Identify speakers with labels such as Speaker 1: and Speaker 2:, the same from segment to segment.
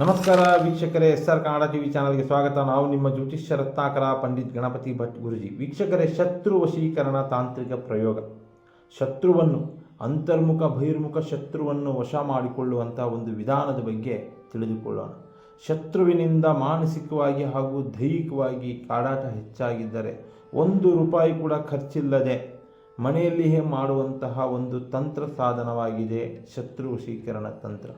Speaker 1: ನಮಸ್ಕಾರ ವೀಕ್ಷಕರೇ, S R Kannada TV ಚಾನಲ್ಗೆ ಸ್ವಾಗತ. ನಾವು ನಿಮ್ಮ ಜ್ಯೋತಿಷ್ಯ ರತ್ನಾಕರ ಪಂಡಿತ್ ಗಣಪತಿ ಭಟ್ ಗುರುಜಿ. ವೀಕ್ಷಕರೇ, ಶತ್ರು ವಶೀಕರಣ ತಾಂತ್ರಿಕ ಪ್ರಯೋಗ. ಶತ್ರುವನ್ನು, ಅಂತರ್ಮುಖ ಬಹಿರ್ಮುಖ ಶತ್ರುವನ್ನು ವಶ ಮಾಡಿಕೊಳ್ಳುವಂಥ ಒಂದು ವಿಧಾನದ ಬಗ್ಗೆ ತಿಳಿದುಕೊಳ್ಳೋಣ. ಶತ್ರುವಿನಿಂದ ಮಾನಸಿಕವಾಗಿ ಹಾಗೂ ದೈಹಿಕವಾಗಿ ಕಾಡಾಟ ಹೆಚ್ಚಾಗಿದ್ದರೆ ಒಂದು ರೂಪಾಯಿ ಕೂಡ ಖರ್ಚಿಲ್ಲದೆ ಮನೆಯಲ್ಲಿಯೇ ಮಾಡುವಂತಹ ಒಂದು ತಂತ್ರ ಸಾಧನವಾಗಿದೆ ಶತ್ರು ವಶೀಕರಣ ತಂತ್ರ.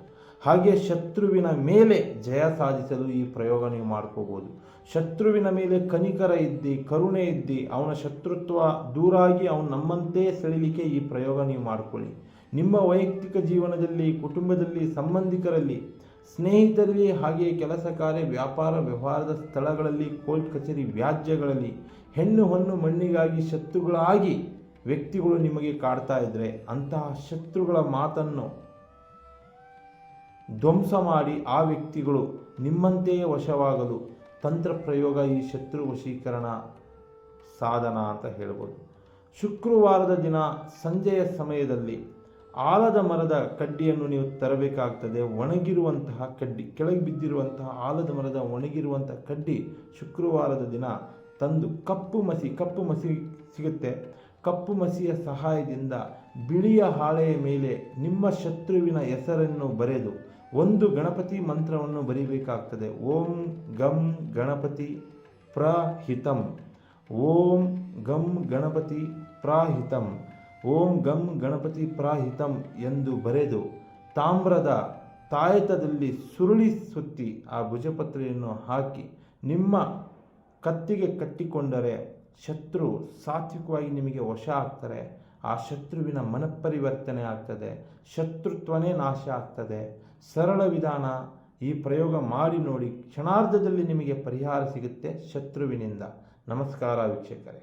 Speaker 1: ಹಾಗೆ ಶತ್ರುವಿನ ಮೇಲೆ ಜಯ ಸಾಧಿಸಲು ಈ ಪ್ರಯೋಗ ನೀವು ಮಾಡ್ಕೋಬೋದು. ಶತ್ರುವಿನ ಮೇಲೆ ಕನಿಕರ ಇದ್ದಿ, ಕರುಣೆ ಇದ್ದಿ, ಅವನ ಶತ್ರುತ್ವ ದೂರಾಗಿ ಅವನು ನಮ್ಮಂತೆ ಸೆಳಿಲಿಕ್ಕೆ ಈ ಪ್ರಯೋಗ ನೀವು ಮಾಡ್ಕೊಳ್ಳಿ. ನಿಮ್ಮ ವೈಯಕ್ತಿಕ ಜೀವನದಲ್ಲಿ, ಕುಟುಂಬದಲ್ಲಿ, ಸಂಬಂಧಿಕರಲ್ಲಿ, ಸ್ನೇಹಿತರಲ್ಲಿ ಹಾಗೆಯೇ ಕೆಲಸ ಕಾರ್ಯ, ವ್ಯಾಪಾರ, ವ್ಯವಹಾರದ ಸ್ಥಳಗಳಲ್ಲಿ, ಕೋರ್ಟ್ ಕಚೇರಿ ವ್ಯಾಜ್ಯಗಳಲ್ಲಿ, ಹೆಣ್ಣು ಹೊನ್ನು ಮಣ್ಣಿಗಾಗಿ ಶತ್ರುಗಳಾಗಿ ವ್ಯಕ್ತಿಗಳು ನಿಮಗೆ ಕಾಡ್ತಾ ಇದ್ದರೆ ಅಂತಹ ಶತ್ರುಗಳ ಮಾತನ್ನು ಧ್ವಂಸ ಮಾಡಿ ಆ ವ್ಯಕ್ತಿಗಳು ನಿಮ್ಮಂತೆಯೇ ವಶವಾಗಲು ತಂತ್ರ ಪ್ರಯೋಗ ಈ ಶತ್ರು ವಶೀಕರಣ ಸಾಧನ ಅಂತ ಹೇಳ್ಬೋದು. ಶುಕ್ರವಾರದ ದಿನ ಸಂಜೆಯ ಸಮಯದಲ್ಲಿ ಆಲದ ಮರದ ಕಡ್ಡಿಯನ್ನು ನೀವು ತರಬೇಕಾಗ್ತದೆ. ಒಣಗಿರುವಂತಹ ಕಡ್ಡಿ, ಕೆಳಗೆ ಬಿದ್ದಿರುವಂತಹ ಆಲದ ಮರದ ಒಣಗಿರುವಂತಹ ಕಡ್ಡಿ ಶುಕ್ರವಾರದ ದಿನ ತಂದು ಕಪ್ಪು ಮಸಿ ಕಪ್ಪು ಮಸಿ ಸಿಗುತ್ತೆ. ಕಪ್ಪು ಮಸಿಯ ಸಹಾಯದಿಂದ ಬಿಳಿಯ ಹಾಳೆಯ ಮೇಲೆ ನಿಮ್ಮ ಶತ್ರುವಿನ ಹೆಸರನ್ನು ಬರೆದು ಒಂದು ಗಣಪತಿ ಮಂತ್ರವನ್ನು ಬರೀಬೇಕಾಗ್ತದೆ. ಓಂ ಗಂ ಗಣಪತಿ ಪ್ರಹಿತಂ. ಓಂ ಗಂ ಗಣಪತಿ ಪ್ರಾಹಿತಂ. ಓಂ ಗಂ ಗಣಪತಿ ಪ್ರಾಹಿತಂ ಎಂದು ಬರೆದು ತಾಮ್ರದ ತಾಯತದಲ್ಲಿ ಸುರುಳಿ ಸುತ್ತಿ ಆ ಭುಜಪತ್ರೆಯನ್ನು ಹಾಕಿ ನಿಮ್ಮ ಕತ್ತಿಗೆ ಕಟ್ಟಿಕೊಂಡರೆ ಶತ್ರು ಸಾತ್ವಿಕವಾಗಿ ನಿಮಗೆ ವಶ ಆಗ್ತಾರೆ. ಆ ಶತ್ರುವಿನ ಮನಪರಿವರ್ತನೆ ಆಗ್ತದೆ, ಶತ್ರುತ್ವನೇ ನಾಶ ಆಗ್ತದೆ. ಸರಳ ವಿಧಾನ, ಈ ಪ್ರಯೋಗ ಮಾಡಿ ನೋಡಿ, ಕ್ಷಣಾರ್ಧದಲ್ಲಿ ನಿಮಗೆ ಪರಿಹಾರ ಸಿಗುತ್ತೆ ಶತ್ರುವಿನಿಂದ. ನಮಸ್ಕಾರ ವೀಕ್ಷಕರೇ.